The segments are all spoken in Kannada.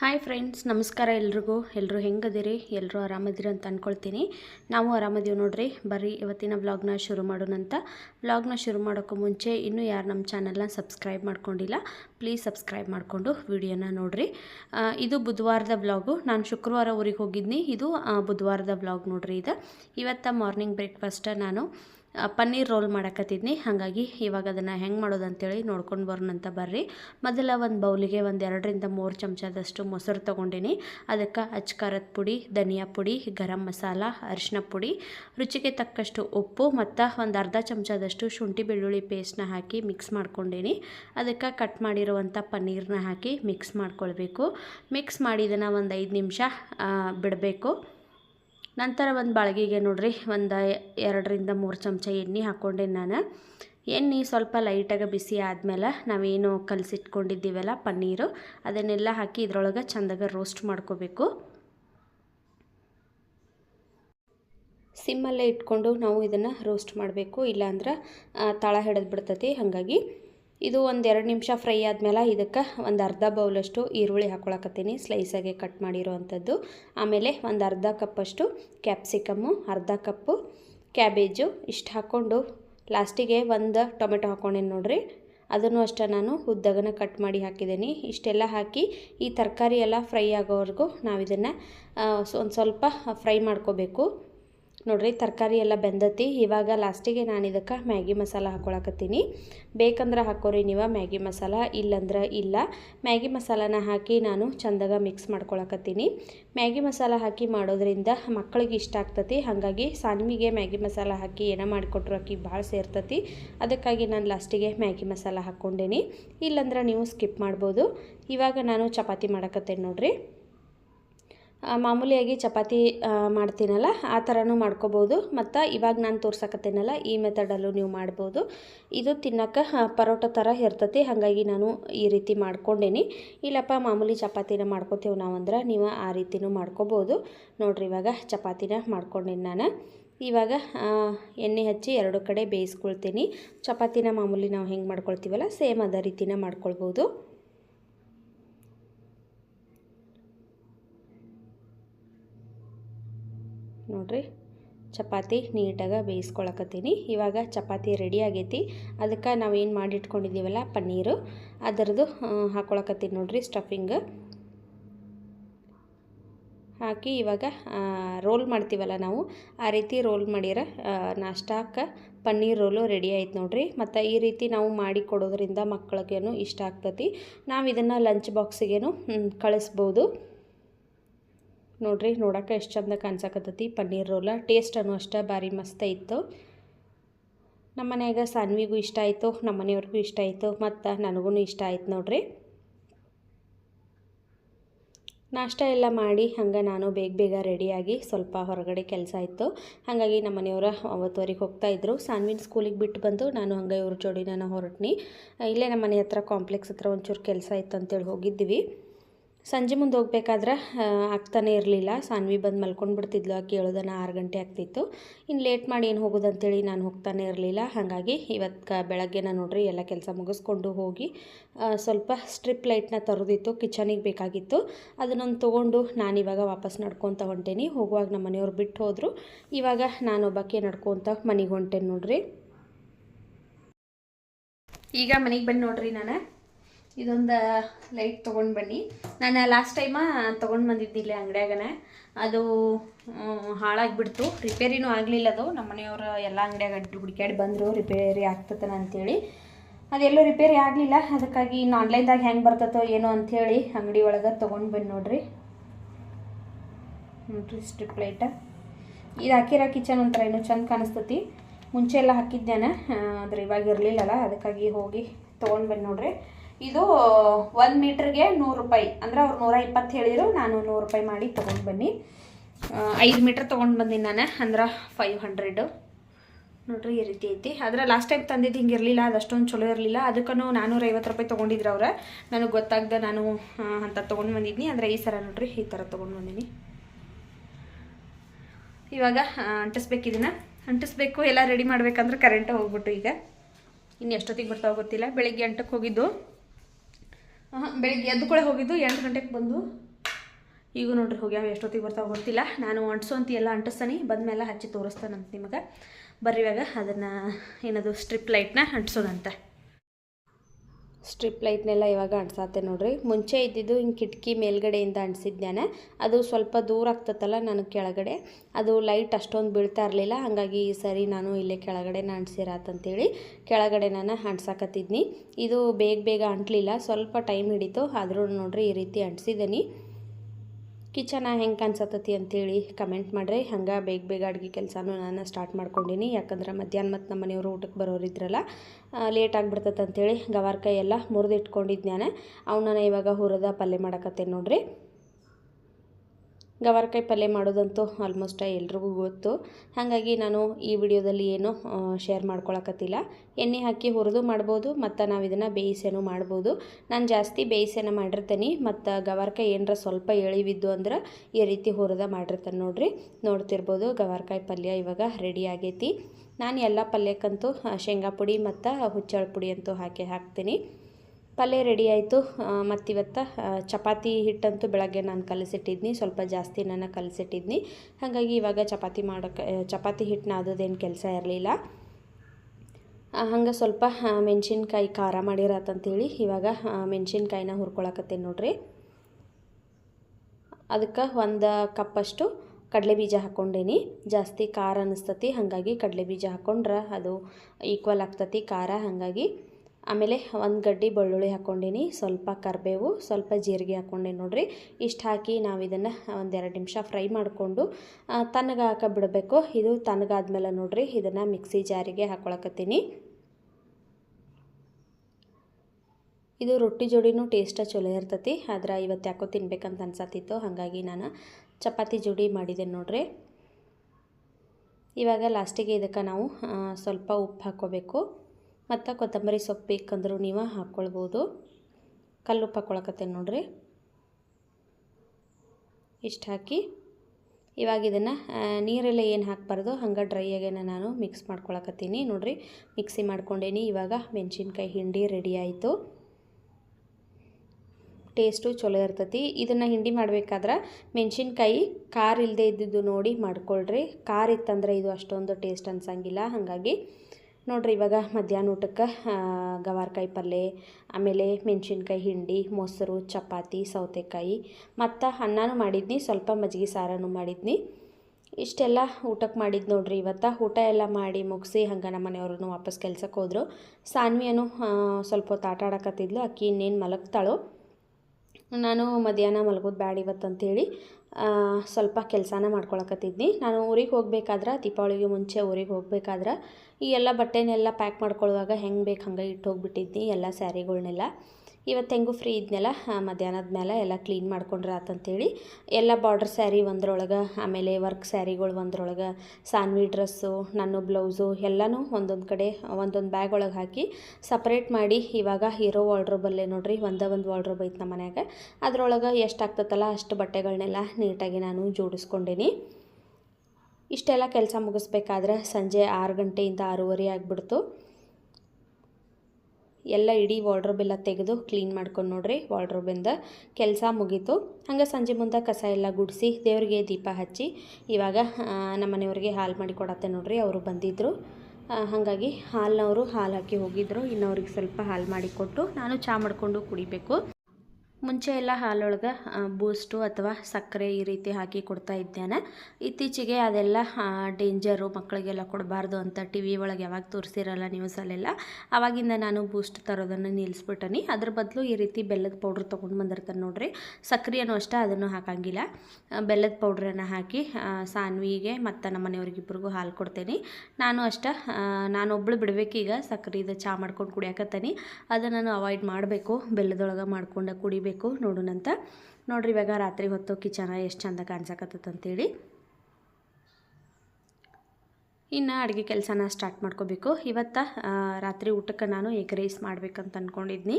ಹಾಯ್ ಫ್ರೆಂಡ್ಸ್, ನಮಸ್ಕಾರ ಎಲ್ರಿಗೂ. ಎಲ್ಲರೂ ಹೆಂಗದಿರಿ? ಎಲ್ಲರೂ ಆರಾಮದಿರಿ ಅಂತ ಅಂದ್ಕೊಳ್ತೀನಿ ನಾವು ಆರಾಮದೀವಿ ನೋಡ್ರಿ. ಬರ್ರಿ, ಇವತ್ತಿನ ವ್ಲಾಗ್ನ ಶುರು ಮಾಡೋಣಂತ ವ್ಲಾಗ್ನ ಶುರು ಮಾಡೋಕ್ಕೂ ಮುಂಚೆ ಇನ್ನೂ ಯಾರು ನಮ್ಮ ಚಾನಲ್ನ ಸಬ್ಸ್ಕ್ರೈಬ್ ಮಾಡ್ಕೊಂಡಿಲ್ಲ ಪ್ಲೀಸ್ ಸಬ್ಸ್ಕ್ರೈಬ್ ಮಾಡಿಕೊಂಡು ವಿಡಿಯೋನ ನೋಡಿರಿ. ಇದು ಬುಧವಾರದ ವ್ಲಾಗು ನಾನು ಶುಕ್ರವಾರ ಊರಿಗೆ ಹೋಗಿದ್ನಿ. ಇದು ಬುಧವಾರದ ವ್ಲಾಗ್ ನೋಡ್ರಿ ಇದು. ಇವತ್ತು ಮಾರ್ನಿಂಗ್ ಬ್ರೇಕ್ಫಾಸ್ಟ ನಾನು. ಪನ್ನೀರ್ ರೋಲ್ ಮಾಡಕತ್ತಿದ್ನಿ. ಹಾಗಾಗಿ ಇವಾಗ ಅದನ್ನು ಹೆಂಗೆ ಮಾಡೋದು ಅಂತೇಳಿ ನೋಡ್ಕೊಂಡು ಬರೋಣಂತ ಬರ್ರಿ. ಮೊದಲ ಒಂದು ಬೌಲಿಗೆ ಒಂದು ಎರಡರಿಂದ ಮೂರು ಚಮಚದಷ್ಟು ಮೊಸರು ತೊಗೊಂಡಿನಿ. ಅದಕ್ಕೆ ಅಚ್ಕಾರದ ಪುಡಿ, ಧನಿಯಾ ಪುಡಿ, ಗರಂ ಮಸಾಲ ಅರಿಶಿನ ಪುಡಿ, ರುಚಿಗೆ ತಕ್ಕಷ್ಟು ಉಪ್ಪು ಮತ್ತು ಒಂದು ಅರ್ಧ ಚಮಚದಷ್ಟು ಶುಂಠಿ ಬೆಳ್ಳುಳ್ಳಿ ಪೇಸ್ಟ್ನ ಹಾಕಿ ಮಿಕ್ಸ್ ಮಾಡ್ಕೊಂಡೀನಿ. ಅದಕ್ಕೆ ಕಟ್ ಮಾಡಿರುವಂಥ ಪನ್ನೀರ್ನ ಹಾಕಿ ಮಿಕ್ಸ್ ಮಾಡ್ಕೊಳ್ಬೇಕು. ಮಿಕ್ಸ್ ಮಾಡಿ ಇದನ್ನು ಒಂದು ಐದು ನಿಮಿಷ ಬಿಡಬೇಕು. ನಂತರ ಒಂದು ಬಾಳ್ಗಿಗೆ ನೋಡ್ರಿ, ಒಂದು ಎರಡರಿಂದ ಮೂರು ಚಮಚ ಎಣ್ಣೆ ಹಾಕ್ಕೊಂಡೆ ನಾನು. ಎಣ್ಣೆ ಸ್ವಲ್ಪ ಲೈಟಾಗಿ ಬಿಸಿ ಆದಮೇಲೆ ನಾವೇನು ಕಲಸಿಟ್ಕೊಂಡಿದ್ದೀವಲ್ಲ ಪನ್ನೀರು, ಅದನ್ನೆಲ್ಲ ಹಾಕಿ ಇದ್ರೊಳಗೆ ಚಂದಾಗ ರೋಸ್ಟ್ ಮಾಡ್ಕೋಬೇಕು. ಸಿಮ್ಮಲ್ಲೇ ಇಟ್ಕೊಂಡು ನಾವು ಇದನ್ನು ರೋಸ್ಟ್ ಮಾಡಬೇಕು, ಇಲ್ಲಾಂದ್ರೆ ತಳ ಹಿಡಿದು ಬಿಡ್ತೈತಿ, ಹಾಗಾಗಿ. ಇದು ಒಂದು ಎರಡು ನಿಮಿಷ ಫ್ರೈ ಆದಮೇಲೆ ಇದಕ್ಕೆ ಒಂದು ಅರ್ಧ ಬೌಲಷ್ಟು ಈರುಳ್ಳಿ ಹಾಕ್ಕೊಳಕತ್ತೀನಿ ಸ್ಲೈಸಾಗೆ ಕಟ್ ಮಾಡಿರೋವಂಥದ್ದು ಆಮೇಲೆ ಒಂದು ಅರ್ಧ ಕಪ್ಪಷ್ಟು ಕ್ಯಾಪ್ಸಿಕಮ್ಮು ಅರ್ಧ ಕಪ್ಪು ಕ್ಯಾಬೇಜು ಇಷ್ಟು ಹಾಕ್ಕೊಂಡು ಲಾಸ್ಟಿಗೆ ಒಂದು ಟೊಮೆಟೊ ಹಾಕ್ಕೊಂಡೇನು ನೋಡಿರಿ. ಅದನ್ನು ಅಷ್ಟೇ ನಾನು ಉದ್ದಗನ ಕಟ್ ಮಾಡಿ ಹಾಕಿದ್ದೀನಿ. ಇಷ್ಟೆಲ್ಲ ಹಾಕಿ ಈ ತರಕಾರಿ ಎಲ್ಲ ಫ್ರೈ ಆಗೋವರೆಗೂ ನಾವು ಇದನ್ನು ಒಂದು ಸ್ವಲ್ಪ ಫ್ರೈ ಮಾಡ್ಕೋಬೇಕು. ನೋಡ್ರಿ, ತರಕಾರಿ ಎಲ್ಲ ಬೆಂದತಿ. ಇವಾಗ ಲಾಸ್ಟಿಗೆ ನಾನು ಇದಕ್ಕೆ ಮ್ಯಾಗಿ ಮಸಾಲ ಹಾಕ್ಕೊಳಕತ್ತೀನಿ ಬೇಕಂದ್ರೆ ಹಾಕೋರಿ ನೀವು ಮ್ಯಾಗಿ ಮಸಾಲ, ಇಲ್ಲಂದ್ರೆ ಇಲ್ಲ. ಮ್ಯಾಗಿ ಮಸಾಲಾನ ಹಾಕಿ ನಾನು ಚಂದಾಗ ಮಿಕ್ಸ್ ಮಾಡ್ಕೊಳಕತ್ತೀನಿ. ಮ್ಯಾಗಿ ಮಸಾಲ ಹಾಕಿ ಮಾಡೋದ್ರಿಂದ ಮಕ್ಕಳಿಗೆ ಇಷ್ಟ ಆಗ್ತತಿ. ಹಾಗಾಗಿ ಸಾನ್ವಿಗೆ ಮ್ಯಾಗಿ ಮಸಾಲ ಹಾಕಿ ಏನೋ ಮಾಡಿಕೊಟ್ರು ಅಕ್ಕಿ ಭಾಳ ಸೇರ್ತತಿ. ಅದಕ್ಕಾಗಿ ನಾನು ಲಾಸ್ಟಿಗೆ ಮ್ಯಾಗಿ ಮಸಾಲ ಹಾಕ್ಕೊಂಡೇನಿ. ಇಲ್ಲಂದ್ರೆ ನೀವು ಸ್ಕಿಪ್ ಮಾಡ್ಬೋದು. ಇವಾಗ ನಾನು ಚಪಾತಿ ಮಾಡಕತ್ತೇನೆ ನೋಡ್ರಿ. ಮಾಮೂಲಿಯಾಗಿ ಚಪಾತಿ ಮಾಡ್ತೀನಲ್ಲ, ಆ ಥರನೂ ಮಾಡ್ಕೋಬೋದು. ಮತ್ತು ಇವಾಗ ನಾನು ತೋರ್ಸಕತ್ತೇನಲ್ಲ, ಈ ಮೆಥಡಲ್ಲೂ ನೀವು ಮಾಡ್ಬೋದು. ಇದು ತಿನ್ನೋಕೆ ಪರೋಟ ಥರ ಇರ್ತತಿ, ಹಾಗಾಗಿ ನಾನು ಈ ರೀತಿ ಮಾಡ್ಕೊಂಡೇನಿ. ಇಲ್ಲಪ್ಪ, ಮಾಮೂಲಿ ಚಪಾತಿನ ಮಾಡ್ಕೋತೀವಿ ನಾವಂದ್ರೆ ನೀವು ಆ ರೀತಿನೂ ಮಾಡ್ಕೋಬೋದು. ನೋಡ್ರಿ ಇವಾಗ ಚಪಾತಿನ ಮಾಡ್ಕೊಂಡೇನಿ ನಾನು. ಇವಾಗ ಎಣ್ಣೆ ಹಚ್ಚಿ ಎರಡು ಕಡೆ ಬೇಯಿಸ್ಕೊಳ್ತೀನಿ. ಚಪಾತಿನ ಮಾಮೂಲಿ ನಾವು ಹೆಂಗೆ ಮಾಡ್ಕೊಳ್ತೀವಲ್ಲ, ಸೇಮ್ ಅದೇ ರೀತಿನ ಮಾಡ್ಕೊಳ್ಬೋದು. ನೋಡ್ರಿ. ಚಪಾತಿ ನೀಟಾಗಿ ಬೇಯಿಸ್ಕೊಳಕತ್ತೀನಿ. ಇವಾಗ ಚಪಾತಿ ರೆಡಿ ಆಗೈತಿ. ಅದಕ್ಕೆ ನಾವೇನು ಮಾಡಿಟ್ಕೊಂಡಿದ್ದೀವಲ್ಲ? ಪನ್ನೀರು. ಅದರದ್ದು ಹಾಕ್ಕೊಳಕತ್ತೀನಿ ನೋಡ್ರಿ ಸ್ಟಫಿಂಗ್ ಹಾಕಿ ಇವಾಗ ರೋಲ್ ಮಾಡ್ತೀವಲ್ಲ ನಾವು? ಆ ರೀತಿ ರೋಲ್ ಮಾಡಿರ ನಾಷ್ಟಾಕ್ಕೆ ಪನ್ನೀರ್ ರೋಲು ರೆಡಿ ಆಯ್ತು ನೋಡ್ರಿ. ಮತ್ತು ಈ ರೀತಿ ನಾವು ಮಾಡಿ ಕೊಡೋದ್ರಿಂದ ಮಕ್ಕಳಿಗೇನು ಇಷ್ಟ ಆಗ್ತತಿ. ನಾವು ಇದನ್ನು ಲಂಚ್ ಬಾಕ್ಸಿಗೇನು ಕಳಿಸ್ಬೋದು. ನೋಡ್ರಿ, ನೋಡೋಕೆ ಎಷ್ಟು ಚಂದ ಕಾಣಿಸಕತ್ತೈತಿ. ಪನ್ನೀರ್ ರೋಲ ಟೇಸ್ಟನು ಅಷ್ಟೇ ಭಾರಿ ಮಸ್ತ್ ಇತ್ತು ನಮ್ಮ ಮನೆಯಾಗ ಸಾನ್ವಿಗೂ ಇಷ್ಟ ಆಯಿತು ನಮ್ಮ ಮನೆಯವ್ರಿಗೂ ಇಷ್ಟ ಆಯಿತು, ಮತ್ತು ನನಗೂ ಇಷ್ಟ ಆಯ್ತು ನೋಡ್ರಿ. ನಾಷ್ಟ ಎಲ್ಲ ಮಾಡಿ, ಹಂಗೆ ನಾನು ಬೇಗ ಬೇಗ ರೆಡಿಯಾಗಿ ಸ್ವಲ್ಪ ಹೊರಗಡೆ ಕೆಲಸ ಇತ್ತು ಹಾಗಾಗಿ ನಮ್ಮ ಮನೆಯವರು ಅವತ್ತುವರೆಗೆ ಹೋಗ್ತಾಯಿದ್ರು ಸಾನ್ವಿನ ಸ್ಕೂಲಿಗೆ ಬಿಟ್ಟು ಬಂದು ನಾನು ಹಂಗೆ ಇವ್ರ ಜೋಡಿ ನಾನು ಹೊರಟ್ನಿ. ಇಲ್ಲೇ ನಮ್ಮ ಮನೆ ಹತ್ರ ಕಾಂಪ್ಲೆಕ್ಸ್ ಹತ್ರ ಒಂಚೂರು ಕೆಲಸ ಇತ್ತು ಅಂತೇಳಿ ಹೋಗಿದ್ವಿ. ಸಂಜೆ ಮುಂದೆ ಹೋಗ್ಬೇಕಾದ್ರೆ ಆಗ್ತಾನೆ ಇರಲಿಲ್ಲ. ಸಾನ್ವಿ ಬಂದು ಮಲ್ಕೊಂಡು ಬಿಡ್ತಿದ್ಲು ಆಕೆ ಹೇಳೋದನ್ನ ಆರು ಗಂಟೆ ಆಗ್ತಿತ್ತು. ಇನ್ನು ಲೇಟ್ ಮಾಡಿ ಏನು ಹೋಗೋದಂತೇಳಿ ನಾನು ಹೋಗ್ತಾನೆ ಇರಲಿಲ್ಲ. ಹಾಗಾಗಿ ಇವತ್ತು ಬೆಳಗ್ಗೆ ನಾನು ನೋಡ್ರಿ ಎಲ್ಲ ಕೆಲಸ ಮುಗಿಸ್ಕೊಂಡು ಹೋಗಿ ಸ್ವಲ್ಪ ಸ್ಟ್ರಿಪ್ ಲೈಟ್ನ ತರೋದಿತ್ತು. ಕಿಚನಿಗೆ ಬೇಕಾಗಿತ್ತು. ಅದನ್ನೊಂದು ತೊಗೊಂಡು ನಾನು ಇವಾಗ ವಾಪಸ್ ನಡ್ಕೊತ ಹೊಂಟೇನಿ. ಹೋಗುವಾಗ ನಮ್ಮ ಮನೆಯವ್ರು ಬಿಟ್ಟು ಹೋದರು. ಇವಾಗ ನಾನು ಒಬ್ಬಾಕೆ ನಡ್ಕೊತ ಮನೆಗೆ ಹೊಂಟೇನೆ ನೋಡಿರಿ. ಈಗ ಮನೆಗೆ ಬಂದು ನೋಡಿರಿ ನಾನು. ಇದೊಂದು ಲೈಟ್ ತೊಗೊಂಡು ಬನ್ನಿ. ನಾನು ಲಾಸ್ಟ್ ಟೈಮ ತೊಗೊಂಡು ಬಂದಿದ್ದಿಲ್ಲ ಅಂಗಡಿಯಾಗನೆ. ಅದು ಹಾಳಾಗಿಬಿಡ್ತು. ರಿಪೇರಿನೂ ಆಗಲಿಲ್ಲ ಅದು. ನಮ್ಮ ಮನೆಯವರು ಎಲ್ಲ ಅಂಗಡಿಯಾಗ ಹುಡುಕ್ಯಾಡಿ ಬಂದರು, ರಿಪೇರಿ ಆಗ್ತತನ ಅಂಥೇಳಿ ಅದೆಲ್ಲೂ ರಿಪೇರಿ ಆಗಲಿಲ್ಲ. ಅದಕ್ಕಾಗಿ ಇನ್ನು ಆನ್ಲೈನ್ದಾಗ ಹೆಂಗೆ ಬರ್ತತೋ ಏನೋ ಅಂಥೇಳಿ ಅಂಗಡಿ ಒಳಗೆ ತೊಗೊಂಡು ಬನ್ನಿ ನೋಡ್ರಿ. ನೋಡ್ರಿ ಸ್ಟ್ರಿಪ್ ಲೈಟ ಇದು ಹಾಕಿರೋ ಕಿಚನ್ ಒಂಥರ ಏನು ಚಂದ ಕಾಣಿಸ್ತತಿ. ಮುಂಚೆ ಎಲ್ಲ ಹಾಕಿದ್ದೇನೆ. ಆದರೆ ಇವಾಗ ಇರಲಿಲ್ಲಲ್ಲ. ಅದಕ್ಕಾಗಿ ಹೋಗಿ ತೊಗೊಂಡು ಬನ್ನಿ ನೋಡ್ರಿ. ಇದು ಒಂದು ಮೀಟ್ರಿಗೆ ನೂರು ರೂಪಾಯಿ. ಅಂದ್ರೆ ಅವ್ರು ನೂರ ಇಪ್ಪತ್ತು ಹೇಳಿದ್ರು, ನಾನು ನೂರು ರೂಪಾಯಿ ಮಾಡಿ ತೊಗೊಂಡು ಬನ್ನಿ. ಐದು ಮೀಟ್ರ್ ತೊಗೊಂಡು ಬಂದೀನಿ ನಾನು, ಅಂದ್ರೆ ಫೈವ್ ಹಂಡ್ರೆಡು ನೋಡ್ರಿ ಈ ರೀತಿ ಐತಿ. ಆದ್ರೆ ಲಾಸ್ಟ್ ಟೈಮ್ ತಂದಿದ್ದು ಹಿಂಗೆ ಇರಲಿಲ್ಲ ಅದು ಚಲೋ ಇರಲಿಲ್ಲ. ಅದಕ್ಕೂ ನಾನ್ನೂರ ಐವತ್ತು ರೂಪಾಯಿ ತೊಗೊಂಡಿದ್ರು ಅವ್ರು. ನನಗೆ ಗೊತ್ತಾಗ್ದೆ ನಾನು ಅಂತ ತೊಗೊಂಡು ಬಂದಿದ್ದೀನಿ ಅಂದರೆ ಈ ಸರ ನೋಡ್ರಿ ಈ ಥರ ತೊಗೊಂಡು ಬಂದೀನಿ. ಇವಾಗ ಅಂಟಿಸ್ಬೇಕು ಅಂಟಿಸ್ಬೇಕು, ಎಲ್ಲ ರೆಡಿ ಮಾಡ್ಬೇಕಂದ್ರೆ ಕರೆಂಟ್ ಹೋಗ್ಬಿಟ್ಟು ಈಗ. ಇನ್ನು ಎಷ್ಟೊತ್ತಿಗೆ ಬರ್ತಾವೆ ಗೊತ್ತಿಲ್ಲ. ಬೆಳಿಗ್ಗೆ ಎಂಟಕ್ಕೆ ಹೋಗಿದ್ದು. ಹಾಂ ಬೆಳಿಗ್ಗೆ ಕೂಡ ಹೋಗಿದ್ದು, ಎಂಟು ಗಂಟೆಗೆ ಬಂದು. ಈಗ ನೋಡ್ರಿ ಹೋಗ್ಯಾವ ಎಷ್ಟೊತ್ತಿಗೆ ಬರ್ತಾವೆ ಗೊತ್ತಿಲ್ಲ. ನಾನು ಅಂಟಿಸೋಂತಿ ಎಲ್ಲ ಅಂಟಿಸ್ತಾನೆ. ಬಂದಮೇಲೆ ಹಚ್ಚಿ ತೋರಿಸ್ತಾನಂತ ನಿಮಗೆ. ಬರ್ರಿ ಇವಾಗ ಅದನ್ನು, ಏನದು ಸ್ಟ್ರಿಪ್ ಲೈಟ್ನ ಅಂಟಿಸೋಣಂತೆ. ಸ್ಟ್ರಿಪ್ ಲೈಟ್ನೆಲ್ಲ ಇವಾಗ ಅಂಟ್ಸತ್ತೆ ನೋಡ್ರಿ. ಮುಂಚೆ ಇದ್ದಿದ್ದು ಹಿಂಗೆ ಕಿಟಕಿ ಮೇಲ್ಗಡೆಯಿಂದ ಅಂಟಿಸಿದ್ದೇನೆ ಅದು ಸ್ವಲ್ಪ ದೂರ ಆಗ್ತತ್ತಲ್ಲ ನನಗೆ ಕೆಳಗಡೆ. ಅದು ಲೈಟ್ ಅಷ್ಟೊಂದು ಬೀಳ್ತಾ ಇರಲಿಲ್ಲ. ಹಾಗಾಗಿ ಈ ಸರಿ ನಾನು ಇಲ್ಲೇ ಕೆಳಗಡೆನ ಅಂಟಿಸಿರತ್ತಂತೇಳಿ ಕೆಳಗಡೆ ನಾನು ಅಂಟ್ಸಾಕತ್ತಿದ್ನಿ. ಇದು ಬೇಗ ಬೇಗ ಅಂಟಲಿಲ್ಲ. ಸ್ವಲ್ಪ ಟೈಮ್ ಹಿಡಿತು. ಆದರೂ ನೋಡ್ರಿ ಈ ರೀತಿ ಅಂಟಿಸಿದ್ದೀನಿ ಕಿಚನ ಹೆಂಗೆ ಕಾಣಿಸತ್ತತಿ ಅಂತೇಳಿ ಕಮೆಂಟ್ ಮಾಡಿರಿ. ಹಂಗೆ ಬೇಗ ಬೇಗ ಅಡುಗೆ ಕೆಲಸನೂ ನಾನು ಸ್ಟಾರ್ಟ್ ಮಾಡ್ಕೊಂಡೀನಿ. ಯಾಕಂದ್ರೆ ಮಧ್ಯಾಹ್ನ ಮತ್ತು ನಮ್ಮ ಮನೆಯವರು ಊಟಕ್ಕೆ ಬರೋರಿದ್ರಲ್ಲ ಲೇಟ್ ಆಗಿಬಿಡ್ತೈತೆ ಅಂತೇಳಿ ಗವಾರ್ಕಾಯಿ ಎಲ್ಲ ಮುರಿದಿಟ್ಕೊಂಡಿದ್ನ್ಯಾನೆ ಅವನ್ನ ಇವಾಗ ಹುರಿದ ಪಲ್ಯ ಮಾಡಕತ್ತೇನೆ ನೋಡ್ರಿ. ಗವಾರಕಾಯಿ ಪಲ್ಯ ಮಾಡೋದಂತೂ ಆಲ್ಮೋಸ್ಟ್ ಎಲ್ರಿಗೂ ಗೊತ್ತು. ಹಾಗಾಗಿ ನಾನು ಈ ವಿಡಿಯೋದಲ್ಲಿ ಏನು ಶೇರ್ ಮಾಡ್ಕೊಳಕತ್ತಿಲ್ಲ. ಎಣ್ಣೆ ಹಾಕಿ ಹುರಿದು ಮಾಡ್ಬೋದು, ಮತ್ತು ನಾವು ಇದನ್ನು ಬೇಯಿಸೇನು ಮಾಡ್ಬೋದು. ನಾನು ಜಾಸ್ತಿ ಬೇಯಿಸೇನ ಮಾಡಿರ್ತೇನೆ, ಮತ್ತು ಗವಾರಕಾಯಿ ಏನರ ಸ್ವಲ್ಪ ಎಳಿವಿದ್ದು ಅಂದ್ರೆ ಈ ರೀತಿ ಹುರಿದ ಮಾಡಿರ್ತಾನೆ ನೋಡಿರಿ. ನೋಡ್ತಿರ್ಬೋದು ಗವಾರಕಾಯಿ ಪಲ್ಯ ಇವಾಗ ರೆಡಿ ಆಗೈತಿ. ನಾನು ಎಲ್ಲ ಪಲ್ಯಕ್ಕಂತೂ ಶೇಂಗಾ ಪುಡಿ ಮತ್ತು ಹುಚ್ಚಳ ಪುಡಿ ಅಂತೂ ಹಾಕಿ ಹಾಕ್ತೀನಿ. ಪಲ್ಯ ರೆಡಿ ಆಯಿತು. ಮತ್ತಿವತ್ತು ಚಪಾತಿ ಹಿಟ್ಟಂತೂ ಬೆಳಗ್ಗೆ ನಾನು ಕಲಸಿಟ್ಟಿದ್ನಿ. ಸ್ವಲ್ಪ ಜಾಸ್ತಿ ನಾನು ಕಲಸಿಟ್ಟಿದ್ನಿ. ಹಾಗಾಗಿ ಇವಾಗ ಚಪಾತಿ ಮಾಡೋಕ್ಕೆ ಚಪಾತಿ ಹಿಟ್ಟನ್ನ ಅದೇನು ಕೆಲಸ ಇರಲಿಲ್ಲ. ಹಂಗೆ ಸ್ವಲ್ಪ ಮೆಣಸಿನ್ಕಾಯಿ ಖಾರ ಮಾಡಿರತ್ತಂತೇಳಿ ಇವಾಗ ಮೆಣಸಿನ್ಕಾಯಿನ ಹುರ್ಕೊಳಕತ್ತೇನೆ ನೋಡ್ರಿ. ಅದಕ್ಕೆ ಒಂದು ಕಪ್ಪಷ್ಟು ಕಡಲೆ ಬೀಜ ಹಾಕ್ಕೊಂಡೇನಿ ಜಾಸ್ತಿ ಖಾರ ಅನ್ನಿಸ್ತತಿ ಹಾಗಾಗಿ ಕಡಲೆ ಬೀಜ ಹಾಕ್ಕೊಂಡ್ರೆ ಅದು ಈಕ್ವಲ್ ಆಗ್ತತಿ ಖಾರ. ಹಾಗಾಗಿ ಆಮೇಲೆ ಒಂದು ಗಡ್ಡಿ ಬೆಳ್ಳುಳ್ಳಿ ಹಾಕ್ಕೊಂಡೀನಿ, ಸ್ವಲ್ಪ ಕರಿಬೇವು, ಸ್ವಲ್ಪ ಜೀರಿಗೆ ಹಾಕ್ಕೊಂಡೇನಿ ನೋಡಿರಿ. ಇಷ್ಟು ಹಾಕಿ ನಾವು ಇದನ್ನು ಒಂದೆರಡು ನಿಮಿಷ ಫ್ರೈ ಮಾಡಿಕೊಂಡು ತಣ್ಣಗೆ ಹಾಕ ಬಿಡಬೇಕು. ಇದು ತಣ್ಣಗಾದ್ಮೇಲೆ ನೋಡಿರಿ, ಇದನ್ನು ಮಿಕ್ಸಿ ಜಾರಿಗೆ ಹಾಕ್ಕೊಳಕತ್ತೀನಿ ಇದು ರೊಟ್ಟಿ ಜೋಡಿನೂ ಟೇಸ್ಟ ಚಲೋ ಇರ್ತೈತಿ, ಆದ್ರೆ ಇವತ್ತು ಯಾಕೋ ತಿನ್ಬೇಕಂತ ಅನ್ಸತ್ತಿತ್ತು, ಹಾಗಾಗಿ ನಾನು ಚಪಾತಿ ಜೋಡಿ ಮಾಡಿದೆ ನೋಡ್ರಿ. ಇವಾಗ ಲಾಸ್ಟಿಗೆ ಇದಕ್ಕೆ ನಾವು ಸ್ವಲ್ಪ ಉಪ್ಪು ಹಾಕ್ಕೋಬೇಕು. ಮತ್ತು ಕೊತ್ತಂಬರಿ ಸೊಪ್ಪು ಬೇಕಂದ್ರೂ ನೀವು ಹಾಕ್ಕೊಳ್ಬೋದು ಕಲ್ಲುಪ್ಪು ಹಾಕ್ಕೊಳಕತ್ತೆ ನೋಡಿರಿ. ಇಷ್ಟು ಹಾಕಿ. ಇವಾಗ ಇದನ್ನು ನೀರೆಲ್ಲ ಏನು ಹಾಕಬಾರ್ದು, ಹಂಗೆ ಡ್ರೈಯಾಗೇನ ನಾನು ಮಿಕ್ಸ್ ಮಾಡ್ಕೊಳಕತ್ತೀನಿ. ನೋಡಿರಿ ಮಿಕ್ಸಿ ಮಾಡ್ಕೊಂಡೇನಿ. ಇವಾಗ ಮೆಣಸಿನ್ಕಾಯಿ ಹಿಂಡಿ ರೆಡಿ ಆಯಿತು. ಟೇಸ್ಟು ಚಲೋ ಇರ್ತೈತಿ. ಇದನ್ನು ಹಿಂಡಿ ಮಾಡಬೇಕಾದ್ರೆ ಮೆಣಸಿನ್ಕಾಯಿ ಖಾರ ಇಲ್ಲದೆ ಇದ್ದಿದ್ದು ನೋಡಿ ಮಾಡ್ಕೊಳ್ರಿ. ಖಾರ ಇತ್ತಂದ್ರೆ ಇದು ಅಷ್ಟೊಂದು ಟೇಸ್ಟ್ ಅನ್ಸಂಗಿಲ್ಲ. ಹಾಗಾಗಿ ನೋಡಿರಿ ಇವಾಗ ಮಧ್ಯಾಹ್ನ ಊಟಕ್ಕೆ ಗವಾರ್ಕಾಯಿ ಪಲ್ಯ ಆಮೇಲೆ ಮೆಣಸಿನ್ಕಾಯಿ ಹಿಂಡಿ, ಮೊಸರು, ಚಪಾತಿ, ಸೌತೆಕಾಯಿ, ಮತ್ತು ಅನ್ನನೂ ಮಾಡಿದ್ನಿ, ಸ್ವಲ್ಪ ಮಜ್ಜಿಗೆ ಸಾರನೂ ಮಾಡಿದ್ನಿ. ಇಷ್ಟೆಲ್ಲ ಊಟಕ್ಕೆ ಮಾಡಿದ್ದು ನೋಡ್ರಿ ಇವತ್ತು. ಊಟ ಎಲ್ಲ ಮಾಡಿ ಮುಗಿಸಿ ಹಂಗೆ ನಮ್ಮ ಮನೆಯವ್ರೂ ವಾಪಸ್ ಕೆಲ್ಸಕ್ಕೆ ಹೋದರು. ಸಾನ್ವಿಯನು ಸ್ವಲ್ಪ ಹೊತ್ತು ಆಟ ಆಡಕತ್ತಿದ್ಲು. ಅಕ್ಕಿ ಇನ್ನೇನು ಮಲಗ್ತಾಳು. ನಾನು ಮಧ್ಯಾಹ್ನ ಮಲಗೋದು ಬ್ಯಾಡ ಇವತ್ತು ಸ್ವಲ್ಪ ಕೆಲಸನ ಮಾಡ್ಕೊಳಕತ್ತಿದ್ನಿ. ನಾನು ಊರಿಗೆ ಹೋಗ್ಬೇಕಾದ್ರೆ, ದೀಪಾವಳಿಗೆ ಮುಂಚೆ ಊರಿಗೆ ಹೋಗ್ಬೇಕಾದ್ರೆ, ಈ ಎಲ್ಲ ಬಟ್ಟೆನೆಲ್ಲ ಪ್ಯಾಕ್ ಮಾಡ್ಕೊಳ್ಳುವಾಗ ಹೆಂಗೆ ಬೇಕು ಹಂಗೆ ಇಟ್ಟು ಹೋಗ್ಬಿಟ್ಟಿದ್ನಿ, ಎಲ್ಲ ಸ್ಯಾರಿಗಳ್ನೆಲ್ಲ. ಇವತ್ತು ಹೆಂಗೂ ಫ್ರೀ ಇದ್ನೆಲ್ಲ ಮಧ್ಯಾಹ್ನದ ಮೇಲೆ ಎಲ್ಲ ಕ್ಲೀನ್ ಮಾಡ್ಕೊಂಡ್ರೆ ಆತಂತೇಳಿ ಎಲ್ಲ ಬಾರ್ಡ್ರ್ ಸ್ಯಾರಿ ಒಂದ್ರೊಳಗೆ, ಆಮೇಲೆ ವರ್ಕ್ ಸ್ಯಾರಿಗಳು ಒಂದ್ರೊಳಗೆ, ಸಾನ್ವಿ ಡ್ರೆಸ್ಸು ನನ್ನ ಬ್ಲೌಸು ಎಲ್ಲನೂ ಒಂದೊಂದು ಕಡೆ, ಒಂದೊಂದು ಬ್ಯಾಗ್ ಒಳಗೆ ಹಾಕಿ ಸಪ್ರೇಟ್ ಮಾಡಿ ಇವಾಗ ಹೀರೋ ವಾಲ್ಡ್ರೋಬಲ್ಲೇ ನೋಡ್ರಿ, ಒಂದೇ ಒಂದು ವಾಲ್ಡ್ರೋಬ್ ಐತೆ ನಮ್ಮ ಮನ್ಯಾಗ. ಅದ್ರೊಳಗೆ ಎಷ್ಟು ಆಗ್ತತ್ತಲ್ಲ, ಅಷ್ಟು ಬಟ್ಟೆಗಳನ್ನೆಲ್ಲ ನೀಟಾಗಿ ನಾನು ಜೋಡಿಸ್ಕೊಂಡೇನಿ. ಇಷ್ಟೆಲ್ಲ ಕೆಲಸ ಮುಗಿಸ್ಬೇಕಾದ್ರೆ ಸಂಜೆ ಆರು ಗಂಟೆಯಿಂದ ಆರೂವರೆ ಆಗಿಬಿಡ್ತು. ಎಲ್ಲ ಇಡೀ ವಾರ್ಡ್ರೋಬೆಲ್ಲ ತೆಗೆದು ಕ್ಲೀನ್ ಮಾಡ್ಕೊಂಡು ನೋಡ್ರಿ ವಾರ್ಡ್ರೋಬಿಂದ ಕೆಲಸ ಮುಗೀತು. ಹಂಗೆ ಸಂಜೆ ಮುಂದೆ ಕಸ ಎಲ್ಲ ಗುಡಿಸಿ ದೇವರಿಗೆ ದೀಪ ಹಚ್ಚಿ, ಇವಾಗ ನಮ್ಮ ಮನೆಯವ್ರಿಗೆ ಹಾಲು ಮಾಡಿ ಕೊಡತ್ತೆ ನೋಡ್ರಿ, ಅವರು ಬಂದಿದ್ದರು ಹಾಗಾಗಿ ಹಾಲಿನವರು ಹಾಲು ಹಾಕಿ ಹೋಗಿದ್ದರು ಇನ್ನು ಅವ್ರಿಗೆ ಸ್ವಲ್ಪ ಹಾಲು ಮಾಡಿಕೊಟ್ಟು ನಾನು ಚಹಾ ಮಾಡಿಕೊಂಡು ಕುಡಿಬೇಕು. ಮುಂಚೆ ಎಲ್ಲ ಹಾಲೊಳಗೆ ಬೂಸ್ಟು ಅಥವಾ ಸಕ್ಕರೆ ಈ ರೀತಿ ಹಾಕಿ ಕೊಡ್ತಾ ಇದ್ದೇನೆ. ಇತ್ತೀಚೆಗೆ ಅದೆಲ್ಲ ಡೇಂಜರು ಮಕ್ಕಳಿಗೆಲ್ಲ ಕೊಡಬಾರ್ದು ಅಂತ ಟಿ ವಿ ಒಳಗೆ ಯಾವಾಗ ತೋರಿಸಿರಲ್ಲ ನ್ಯೂಸಲ್ಲೆಲ್ಲ ಆವಾಗಿಂದ ನಾನು ಬೂಸ್ಟ್ ತರೋದನ್ನು ನಿಲ್ಲಿಸ್ಬಿಟ್ಟನಿ ಅದ್ರ ಬದಲು ಈ ರೀತಿ ಬೆಲ್ಲದ ಪೌಡ್ರ್ ತೊಗೊಂಡು ಬಂದಿರ್ತಾನೆ ನೋಡಿರಿ. ಸಕ್ಕರೆಯನ್ನು ಅಷ್ಟೇ, ಅದನ್ನು ಹಾಕಂಗಿಲ್ಲ. ಬೆಲ್ಲದ ಪೌಡ್ರನ್ನು ಹಾಕಿ ಸಾನ್ವಿಗೆ ಮತ್ತು ನಮ್ಮ ಮನೆಯವ್ರಿಗಿಬ್ರಿಗೂ ಹಾಲು ಕೊಡ್ತೇನೆ. ನಾನು ಅಷ್ಟೇ ನಾನೊಬ್ಳು ಬಿಡಬೇಕೀಗ ಸಕ್ಕರೆದು ಚಹಾ ಮಾಡ್ಕೊಂಡು ಕುಡಿಯಾಕತ್ತೀನಿ. ಅದನ್ನು ನಾನು ಅವಾಯ್ಡ್ ಮಾಡಬೇಕು, ಬೆಲ್ಲದೊಳಗೆ ಮಾಡ್ಕೊಂಡು ಕುಡಿಬೇಕು. ಬೇಕು ನೋಡೋಣಂತ ನೋಡ್ರಿ, ಇವಾಗ ರಾತ್ರಿ ಹೊತ್ತು ಕಿಚನ ಎಷ್ಟು ಚಂದ ಕಾಣಿಸಕತ್ತಂತೇಳಿ ಇನ್ನು ಅಡುಗೆ ಕೆಲಸನ ಸ್ಟಾರ್ಟ್ ಮಾಡ್ಕೋಬೇಕು. ಇವತ್ತ ರಾತ್ರಿ ಊಟಕ್ಕೆ ನಾನು ಎಗ್ ರೈಸ್ ಮಾಡ್ಬೇಕಂತ ಅಂದ್ಕೊಂಡಿದ್ನಿ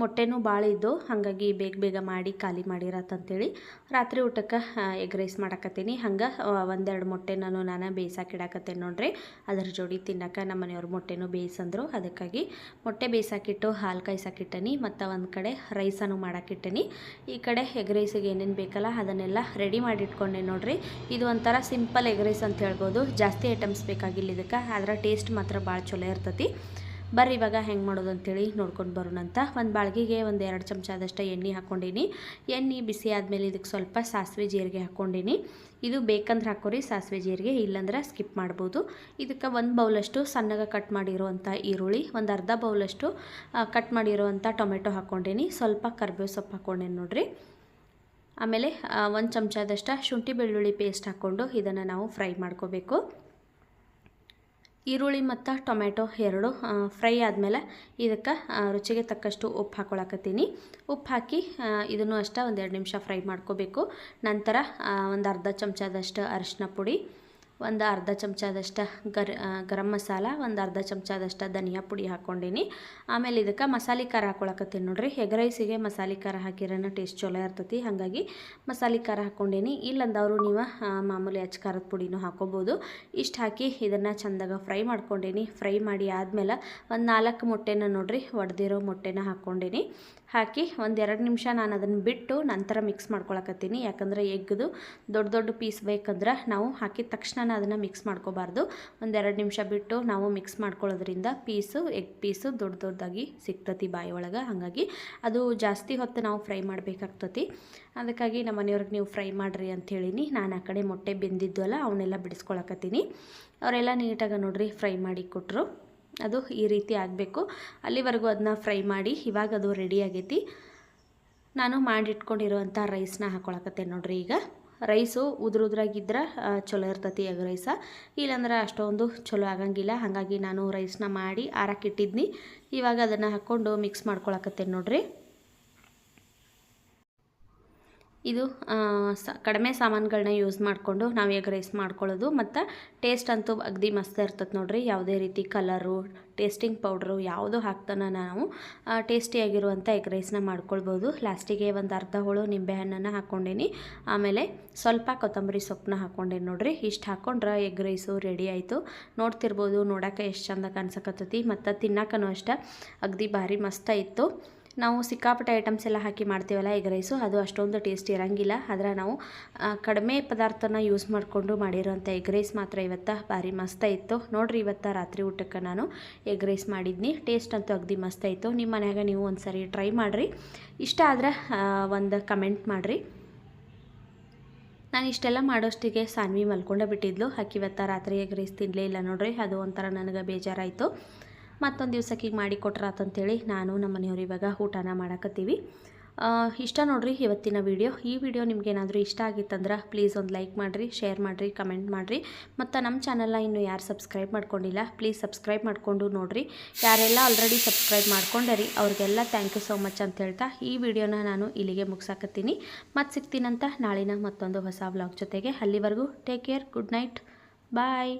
ಮೊಟ್ಟೆನೂ ಭಾಳ ಇದ್ದು ಹಾಗಾಗಿ ಬೇಗ ಬೇಗ ಮಾಡಿ ಖಾಲಿ ಮಾಡಿರತ್ತಂತೇಳಿ ರಾತ್ರಿ ಊಟಕ್ಕೆ ಎಗ್ ರೈಸ್ ಮಾಡಕತ್ತೀನಿ. ಹಂಗೆ ಒಂದೆರಡು ಮೊಟ್ಟೆ ನಾನು ನಾನು ಬೇಯಿಸಾಕಿಡಕತ್ತೇನೆ ನೋಡ್ರಿ. ಅದ್ರ ಜೋಡಿ ತಿನ್ನಕ್ಕೆ ನಮ್ಮ ಮನೆಯವ್ರ ಮೊಟ್ಟೆನೂ ಬೇಯಿಸಂದ್ರು. ಅದಕ್ಕಾಗಿ ಮೊಟ್ಟೆ ಬೇಯಿಸಾಕಿಟ್ಟು, ಹಾಲು ಕಾಯ್ಸಾಕಿಟ್ಟನಿ. ಮತ್ತು ಒಂದು ಕಡೆ ರೈಸನ್ನು ಮಾಡಾಕಿಟ್ಟನಿ. ಈ ಕಡೆ ಎಗ್ ರೈಸಿಗೆ ಏನೇನು ಬೇಕಲ್ಲ ಅದನ್ನೆಲ್ಲ ರೆಡಿ ಮಾಡಿ ಇಟ್ಕೊಂಡೆ ನೋಡ್ರಿ. ಇದು ಒಂಥರ ಸಿಂಪಲ್ ಎಗ್ ರೈಸ್ ಅಂತ ಹೇಳ್ಬೋದು. ಜಾಸ್ತಿ ಐಟಮ್ಸ್ ಬೇಕಾಗಿಲ್ಲ ಇದಕ್ಕೆ. ಆದ್ರೆ ಟೇಸ್ಟ್ ಮಾತ್ರ ಭಾಳ ಚಲೋ ಇರ್ತೈತಿ. ಬರ್ರಿ, ಇವಾಗ ಹೆಂಗೆ ಮಾಡೋದು ಅಂತೇಳಿ ನೋಡ್ಕೊಂಡು ಬರೋಣಂತ ಒಂದು ಬಾಳ್ಗಿಗೆ ಒಂದು ಎರಡು ಚಮಚ ಆದಷ್ಟು ಎಣ್ಣೆ ಹಾಕ್ಕೊಂಡೀನಿ. ಎಣ್ಣೆ ಬಿಸಿ ಆದಮೇಲೆ ಇದಕ್ಕೆ ಸ್ವಲ್ಪ ಸಾಸಿವೆ ಜೀರಿಗೆ ಹಾಕ್ಕೊಂಡೀನಿ. ಇದು ಬೇಕಂದ್ರೆ ಹಾಕೋರಿ, ಸಾಸಿವೆ ಜೀರಿಗೆ ಇಲ್ಲಾಂದ್ರೆ ಸ್ಕಿಪ್ ಮಾಡ್ಬೋದು. ಇದಕ್ಕೆ ಒಂದು ಬೌಲಷ್ಟು ಸಣ್ಣಗೆ ಕಟ್ ಮಾಡಿರುವಂಥ ಈರುಳ್ಳಿ, ಒಂದು ಅರ್ಧ ಬೌಲಷ್ಟು ಕಟ್ ಮಾಡಿರುವಂಥ ಟೊಮೆಟೊ ಹಾಕ್ಕೊಂಡೀನಿ. ಸ್ವಲ್ಪ ಕರ್ಬೇವು ಸೊಪ್ಪು ಹಾಕ್ಕೊಂಡೇನಿ ನೋಡಿರಿ. ಆಮೇಲೆ ಒಂದು ಚಮಚದಷ್ಟು ಶುಂಠಿ ಬೆಳ್ಳುಳ್ಳಿ ಪೇಸ್ಟ್ ಹಾಕ್ಕೊಂಡು ಇದನ್ನು ನಾವು ಫ್ರೈ ಮಾಡ್ಕೋಬೇಕು. ಈರುಳ್ಳಿ ಮತ್ತು ಟೊಮೆಟೊ ಎರಡು ಫ್ರೈ ಆದಮೇಲೆ ಇದಕ್ಕೆ ರುಚಿಗೆ ತಕ್ಕಷ್ಟು ಉಪ್ಪು ಹಾಕ್ಕೊಳಕತ್ತೀನಿ ಉಪ್ಪು ಹಾಕಿ ಇದನ್ನು ಅಷ್ಟೇ ಒಂದು ಎರಡು ನಿಮಿಷ ಫ್ರೈ ಮಾಡ್ಕೋಬೇಕು. ನಂತರ ಒಂದು ಅರ್ಧ ಚಮಚದಷ್ಟು ಅರಿಶಿನ ಪುಡಿ ಒಂದು ಅರ್ಧ ಚಮಚದಷ್ಟು ಗರ್ ಗರಂ ಮಸಾಲ, ಒಂದು ಅರ್ಧ ಚಮಚದಷ್ಟು ಧನಿಯಾ ಪುಡಿ ಹಾಕ್ಕೊಂಡೀನಿ ಆಮೇಲೆ ಇದಕ್ಕೆ ಮಸಾಲೆ ಖಾರ ಹಾಕ್ಕೊಳಕತ್ತೀನಿ ನೋಡಿರಿ. ಎಗ್ ರೈಸಿಗೆ ಮಸಾಲೆ ಖಾರ ಹಾಕಿರೋನ ಟೇಸ್ಟ್ ಚಲೋ ಇರ್ತೈತಿ. ಹಾಗಾಗಿ ಮಸಾಲೆ ಖಾರ ಹಾಕ್ಕೊಂಡೀನಿ ಇಲ್ಲಂದವರು ನೀವು ಮಾಮೂಲಿ ಅಚ್ಚ ಖಾರದ ಪುಡಿನೂ ಹಾಕ್ಕೋಬೋದು ಇಷ್ಟು ಹಾಕಿ ಇದನ್ನು ಚಂದಾಗ ಫ್ರೈ ಮಾಡ್ಕೊಂಡೀನಿ. ಫ್ರೈ ಮಾಡಿ ಆದಮೇಲೆ ಒಂದು ನಾಲ್ಕು ಮೊಟ್ಟೆನ ನೋಡಿರಿ, ಒಡೆದಿರೋ ಮೊಟ್ಟೆನ ಹಾಕ್ಕೊಂಡೀನಿ ಹಾಕಿ ಒಂದು ಎರಡು ನಿಮಿಷ ನಾನು ಅದನ್ನು ಬಿಟ್ಟು ನಂತರ ಮಿಕ್ಸ್ ಮಾಡ್ಕೊಳಕತ್ತೀನಿ. ಯಾಕಂದರೆ ಎಗ್ದು ದೊಡ್ಡ ದೊಡ್ಡ ಪೀಸ್ ಬೇಕಂದ್ರೆ ನಾವು ಹಾಕಿದ ತಕ್ಷಣ ಅದನ್ನು ಮಿಕ್ಸ್ ಮಾಡ್ಕೋಬಾರ್ದು. ಒಂದೆರಡು ನಿಮಿಷ ಬಿಟ್ಟು ನಾವು ಮಿಕ್ಸ್ ಮಾಡ್ಕೊಳ್ಳೋದ್ರಿಂದ ಪೀಸು ಎಗ್ ಪೀಸು ದೊಡ್ಡ ದೊಡ್ಡದಾಗಿ ಸಿಗ್ತತಿ ಬಾಯಿ ಒಳಗೆ ಹಾಗಾಗಿ ಅದು ಜಾಸ್ತಿ ಹೊತ್ತು ನಾವು ಫ್ರೈ ಮಾಡಬೇಕಾಗ್ತತಿ. ಅದಕ್ಕಾಗಿ ನಮ್ಮ ಮನೆಯವ್ರಿಗೆ ನೀವು ಫ್ರೈ ಮಾಡಿರಿ ಹೇಳಿನಿ. ನಾನು ಆ ಕಡೆ ಮೊಟ್ಟೆ ಬೆಂದಿದ್ವಲ್ಲ ಅವನ್ನೆಲ್ಲ ಬಿಡಿಸ್ಕೊಳಕತ್ತೀನಿ. ಅವರೆಲ್ಲ ನೀಟಾಗಿ ನೋಡ್ರಿ ಫ್ರೈ ಮಾಡಿ ಕೊಟ್ಟರು ಅದು ಈ ರೀತಿ ಆಗಬೇಕು. ಅಲ್ಲಿವರೆಗೂ ಅದನ್ನ ಫ್ರೈ ಮಾಡಿ ಇವಾಗ ಅದು ರೆಡಿ ಆಗೈತಿ. ನಾನು ಮಾಡಿಟ್ಕೊಂಡಿರುವಂಥ ರೈಸ್ನ ಹಾಕೊಳಕತ್ತೆ ನೋಡ್ರಿ ಈಗ. ರೈಸು ಉದ್ರ ಉದ್ರಾಗಿದ್ರೆ ಆ, ಚಲೋ ಇರ್ತತಿ ಎಗ್ ರೈಸ ಇಲ್ಲಾಂದ್ರೆ ಅಷ್ಟೊಂದು ಚಲೋ ಆಗಂಗಿಲ್ಲ. ಹಾಗಾಗಿ ನಾನು ರೈಸ್ನ ಮಾಡಿ ಆರಕ್ಕಿಟ್ಟಿದ್ನಿ ಇವಾಗ ಅದನ್ನು ಹಾಕ್ಕೊಂಡು ಮಿಕ್ಸ್ ಮಾಡ್ಕೊಳಕತ್ತೆ ನೋಡ್ರಿ. ಇದು ಸ, ಕಡಿಮೆ ಸಾಮಾನುಗಳನ್ನ ಯೂಸ್ ಮಾಡಿಕೊಂಡು ನಾವು ಎಗ್ ರೈಸ್ ಮಾಡ್ಕೊಳ್ಳೋದು. ಮತ್ತು ಟೇಸ್ಟ್ ಅಂತೂ ಅಗದಿ ಮಸ್ತ್ ಇರ್ತದೆ ನೋಡ್ರಿ. ಯಾವುದೇ ರೀತಿ ಕಲರು ಟೇಸ್ಟಿಂಗ್ ಪೌಡ್ರು ಯಾವುದು ಹಾಕ್ತಾನ ನಾವು ಟೇಸ್ಟಿಯಾಗಿರುವಂಥ ಎಗ್ ರೈಸ್ನ ಮಾಡ್ಕೊಳ್ಬೋದು. ಲಾಸ್ಟಿಗೆ ಒಂದು ಅರ್ಧ ಹೋಳು ನಿಂಬೆಹಣ್ಣನ್ನು ಹಾಕ್ಕೊಂಡೇನಿ ಆಮೇಲೆ ಸ್ವಲ್ಪ ಕೊತ್ತಂಬರಿ ಸೊಪ್ಪನ್ನ ಹಾಕ್ಕೊಂಡೇನಿ ನೋಡ್ರಿ. ಇಷ್ಟು ಹಾಕ್ಕೊಂಡ್ರೆ ಎಗ್ ರೈಸು ರೆಡಿ ಆಯಿತು. ನೋಡ್ತಿರ್ಬೋದು, ನೋಡೋಕೆ ಎಷ್ಟು ಚಂದ ಕಾಣಿಸಕತ್ತೈತಿ. ಮತ್ತು ತಿನ್ನಕನೂ ಅಷ್ಟೇ ಅಗದಿ ಭಾರಿ ಮಸ್ತ ಇತ್ತು ನಾವು ಸಿಕ್ಕಾಪಟ್ಟೆ ಐಟಮ್ಸ್ ಎಲ್ಲ ಹಾಕಿ ಮಾಡ್ತೀವಲ್ಲ ಎಗ್ ರೈಸು ಅದು ಅಷ್ಟೊಂದು ಟೇಸ್ಟ್ ಇರೋಂಗಿಲ್ಲ. ಆದರೆ ನಾವು ಕಡಿಮೆ ಪದಾರ್ಥನ ಯೂಸ್ ಮಾಡಿಕೊಂಡು ಮಾಡಿರೋಂಥ ಎಗ್ ರೈಸ್ ಮಾತ್ರ ಇವತ್ತು ಭಾರಿ ಮಸ್ತ ಇತ್ತು. ನೋಡ್ರಿ ಇವತ್ತು ರಾತ್ರಿ ಊಟಕ್ಕೆ ನಾನು ಎಗ್ ರೈಸ್ ಮಾಡಿದ್ನಿ. ಟೇಸ್ಟ್ ಅಂತೂ ಅಗದಿ ಮಸ್ತ ಇತ್ತು ನಿಮ್ಮ ಮನ್ಯಾಗ ನೀವು ಒಂದು ಸರಿ ಟ್ರೈ ಮಾಡಿರಿ. ಇಷ್ಟ ಆದ್ರೆ ಒಂದು ಕಮೆಂಟ್ ಮಾಡಿರಿ. ನಾನು ಇಷ್ಟೆಲ್ಲ ಮಾಡೋಷ್ಟಿಗೆ ಸಾನ್ವಿ ಮಲ್ಕೊಂಡೇ ಬಿಟ್ಟಿದ್ಲು. ಆಕಿ ಇವತ್ತು ರಾತ್ರಿ ಎಗ್ ರೈಸ್ ತಿನ್ನಲೇ ಇಲ್ಲ ನೋಡ್ರಿ. ಅದು ಒಂಥರ ನನಗೆ ಬೇಜಾರಾಯಿತು. ಮತ್ತೊಂದು ದಿವ್ಸಕ್ಕೆ ಈಗ ಮಾಡಿ ಕೊಟ್ರಾತಂತೇಳಿ ನಾನು ನಮ್ಮ ಮನೆಯವ್ರು ಇವಾಗ ಊಟನ ಮಾಡಕತ್ತೀವಿ. ಇಷ್ಟ ನೋಡ್ರಿ ಇವತ್ತಿನ ವಿಡಿಯೋ. ಈ ವಿಡಿಯೋ ನಿಮ್ಗೆ ಏನಾದರೂ ಇಷ್ಟ ಆಗಿತ್ತಂದ್ರೆ ಪ್ಲೀಸ್ ಒಂದು ಲೈಕ್ ಮಾಡಿರಿ, ಶೇರ್ ಮಾಡಿರಿ, ಕಮೆಂಟ್ ಮಾಡಿರಿ. ಮತ್ತು ನಮ್ಮ ಚಾನಲ್ನ ಇನ್ನೂ ಯಾರು ಸಬ್ಸ್ಕ್ರೈಬ್ ಮಾಡ್ಕೊಂಡಿಲ್ಲ, ಪ್ಲೀಸ್ ಸಬ್ಸ್ಕ್ರೈಬ್ ಮಾಡಿಕೊಂಡು ನೋಡಿರಿ. ಯಾರೆಲ್ಲ ಆಲ್ರೆಡಿ ಸಬ್ಸ್ಕ್ರೈಬ್ ಮಾಡ್ಕೊಂಡರಿ, ಅವ್ರಿಗೆಲ್ಲ ಥ್ಯಾಂಕ್ ಯು ಸೋ ಮಚ್ ಅಂತ ಹೇಳ್ತಾ ಈ ವಿಡಿಯೋನ ನಾನು ಇಲ್ಲಿಗೆ ಮುಗಿಸಾಕತ್ತೀನಿ. ಮತ್ತು ಸಿಗ್ತೀನಂತ ನಾಳಿನ ಮತ್ತೊಂದು ಹೊಸ ವ್ಲಾಗ್ ಜೊತೆಗೆ ಅಲ್ಲಿವರೆಗೂ take care good night bye